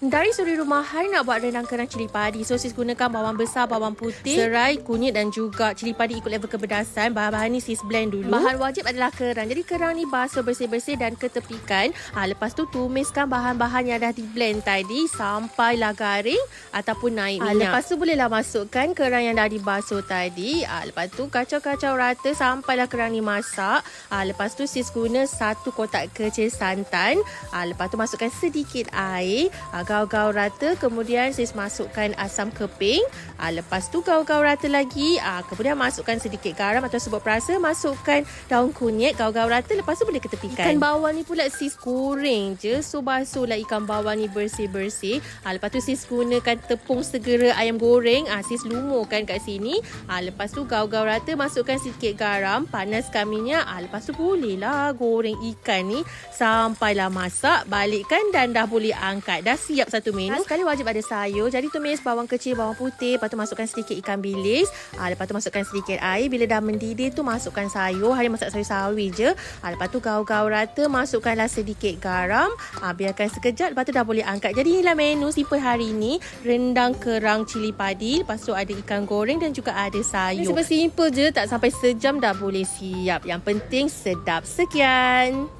Dari suri rumah, hari nak buat rendang kerang cili padi. So, sis gunakan bawang besar, bawang putih, serai, kunyit dan juga cili padi ikut level kepedasan. Bahan-bahan ni sis blend dulu. Bahan wajib adalah kerang. Jadi, kerang ni basuh bersih-bersih dan ketepikan. Ha, lepas tu, tumiskan bahan-bahan yang dah di blend tadi sampailah garing ataupun naik Ha, minyak. lepas tu, bolehlah masukkan kerang yang dah dibasuh tadi. Ha, lepas tu, kacau-kacau rata sampailah kerang ni masak. Ha, lepas tu, sis guna satu kotak kecil santan. Ha, lepas tu, masukkan sedikit air. Ha, gaul-gaul rata. Kemudian, sis masukkan asam keping. Ha, lepas tu, gaul-gaul rata lagi. Ha, kemudian, masukkan sedikit garam atau sebut perasa. Masukkan daun kunyit. Gaul-gaul rata. Lepas tu, boleh ketepikan. Ikan bawang ni pula sis goreng je. So, basuhlah ikan bawang ni bersih-bersih. Ha, lepas tu, sis gunakan tepung segera ayam goreng. Ha, sis lumurkan kat sini. Ha, lepas tu, gaul-gaul rata. Masukkan sedikit garam. Panaskan minyak. Ha, lepas tu, bolehlah goreng ikan ni sampailah masak. Balikkan dan dah boleh angkat. Dah siap satu menu. Ha, sekali wajib ada sayur. Jadi, tumis bawang kecil, bawang putih. Lepas tu, masukkan sedikit ikan bilis. Ha, lepas tu, masukkan sedikit air. Bila dah mendidih tu, masukkan sayur. Hari masak sayur sawi je. Ha, lepas tu, gaul-gaul rata. Masukkanlah sedikit garam. Ha, biarkan sekejap. Lepas tu, dah boleh angkat. Jadi, inilah menu simple hari ni. Rendang kerang cili padi. Lepas tu, ada ikan goreng dan juga ada sayur. Ini simple je. Tak sampai sejam dah boleh siap. Yang penting sedap. Sekian.